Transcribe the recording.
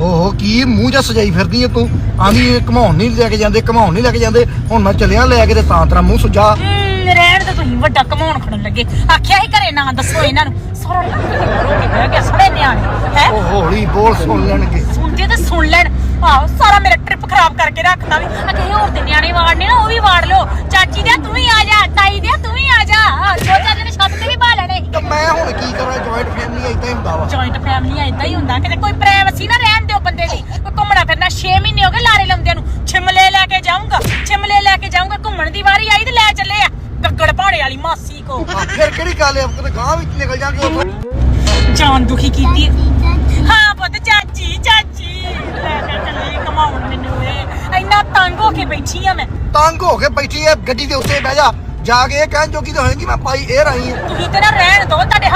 ਓਹੋ ਕੀ ਮੂੰਹ ਜਾਂ ਸਜਾਈ ਫਿਰਦੀ ਐ ਤੂੰ? ਆਂਦੀ ਘਮਾਉਣ ਨਹੀਂ ਲੈ ਕੇ ਜਾਂਦੇ ਘਮਾਉਣ ਨਹੀਂ ਲੈ ਕੇ ਜਾਂਦੇ। ਹੁਣ ਮੈਂ ਚੱਲਿਆ ਲੈ ਕੇ ਤੇ ਤਾਂ ਤੇਰਾ ਮੂੰਹ ਸੁਜਾ। ਹਮ, ਰਹਿਣ ਤੇ ਤੁਸੀਂ ਵੱਡਾ ਕਮਾਉਣ ਖੜਨ ਲੱਗੇ। ਆਖਿਆ ਹੀ ਘਰੇ ਨਾ ਦੱਸੋ ਇਹਨਾਂ ਨੂੰ। ਸਾਰਾ ਰੋਕੇ ਬਹਿ ਗਿਆ ਸੜੇ ਨਿਆਣੇ ਹੈ? ਉਹ ਹੌਲੀ ਬੋਲ ਸੁਣ ਲੈਣਗੇ। ਸੁਣਦੇ ਤੇ ਸੁਣ ਲੈਣ। ਆਹੋ ਸਾਰਾ ਮੇਰਾ ਟ੍ਰਿਪ ਖਰਾਬ ਕਰਕੇ ਰੱਖਤਾ ਵੀ। ਆ ਕਿਸੇ ਹੋਰ ਦੇ ਨਿਆਣੇ ਵਾੜਨੇ ਨਾ ਉਹ ਵੀ ਵਾੜ ਲਓ। ਚਾਚੀ ਦੇ ਤੂੰ ਵੀ ਆ ਜਾ ਤਾਈ ਦੇ ਤੂੰ ਵੀ ਆ ਜਾ। ਆਹ, ਦੋ ਚਾਰ ਦਿਨ ਛੱਤ ਤੇ ਵੀ ਬਾ ਲੈਣੇ। ਤੇ ਮੈਂ ਹੁਣ ਕੀ ਕਰਾਂ ਜੁਆਇੰਟ ਫੈਮਿਲੀ ਏਦਾਂ ਹੀ ਹੁੰਦਾ ਵਾ। ਜੁਆਇੰਟ ਫੈਮਲੀਆਂ ਇਦਾਂ ਹੀ ਹੁੰਦਾ। ਕਿਤੇ ਕੋਈ ਪ੍ਰਾਈਵੇਸੀ ਨਾ ਰਹਿਣ जाऊँगा चिमले लैके जाऊँगा घूमन की बारी आई तो लै चले गगड़ पाने वाली मासी को। जान दुखी की हाँ पुत चाची चाची। तंग होके बैठी है मैं। तंग होके बैठी है गड्डी के उसे बह जा जाके कह जोगी तो होगी मैं भाई एयर आई है तू इतना रहन दो तेरे